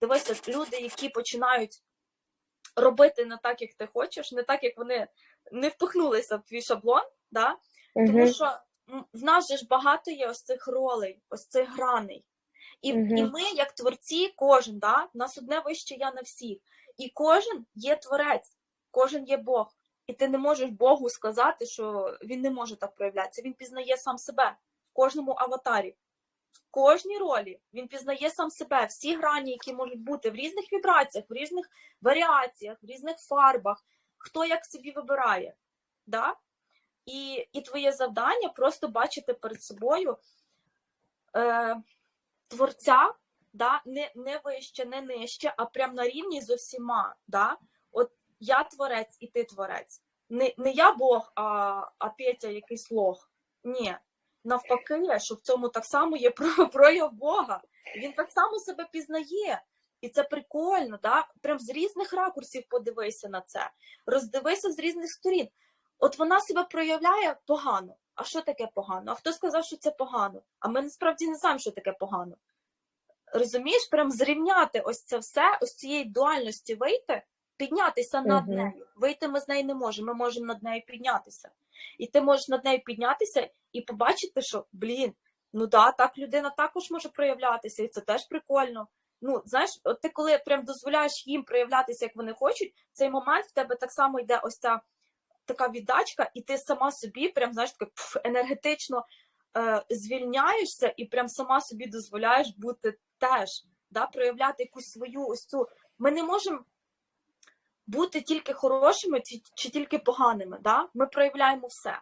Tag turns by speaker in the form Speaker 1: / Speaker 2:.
Speaker 1: Дивися, люди, які починають робити не так, як ти хочеш, не так, як вони не впихнулися в твій шаблон, да? тому що в нас же ж багато є ось цих ролей, ось цих граней. І,
Speaker 2: Мгм.
Speaker 1: і ми, як творці, кожен, да? в нас одне вище я на всіх. І кожен є творець, кожен є Бог. І ти не можеш Богу сказати, що він не може так проявлятися. Він пізнає сам себе в кожному аватарі, в кожній ролі. Він пізнає сам себе, всі грані, які можуть бути в різних вібраціях, в різних варіаціях, в різних фарбах, хто як собі вибирає. Да? І, і твоє завдання просто бачити перед собою е, творця, да? не, не вище, не нижче, а прям на рівні з усіма. Да? От я творець і ти творець. Не, не я Бог, а, а Петя якийсь лох. Ні. Навпаки, що в цьому так само є прояв Бога. Він так само себе пізнає. І це прикольно, да? прям з різних ракурсів подивися на це, роздивися з різних сторін. От вона себе проявляє погано. А що таке погано? А хто сказав, що це погано? А ми насправді не знаємо, що таке погано. Розумієш, прям зрівняти ось це все, ось цієї дуальності вийти, піднятися над
Speaker 2: Мгм.
Speaker 1: нею. Вийти ми з неї не можемо, ми можемо над нею піднятися. І ти можеш над нею піднятися і побачити, що блін, ну да, так людина також може проявлятися, і це теж прикольно. Ну, знаєш, от ти коли прям дозволяєш їм проявлятися, як вони хочуть, в цей момент в тебе так само йде ось ця така віддачка, і ти сама собі, прям знаєш, так пф, енергетично е, звільняєшся і прям сама собі дозволяєш бути теж, да, проявляти якусь свою ось цю. Ми не можемо бути тільки хорошими чи, чи тільки поганими. Да? Ми проявляємо все.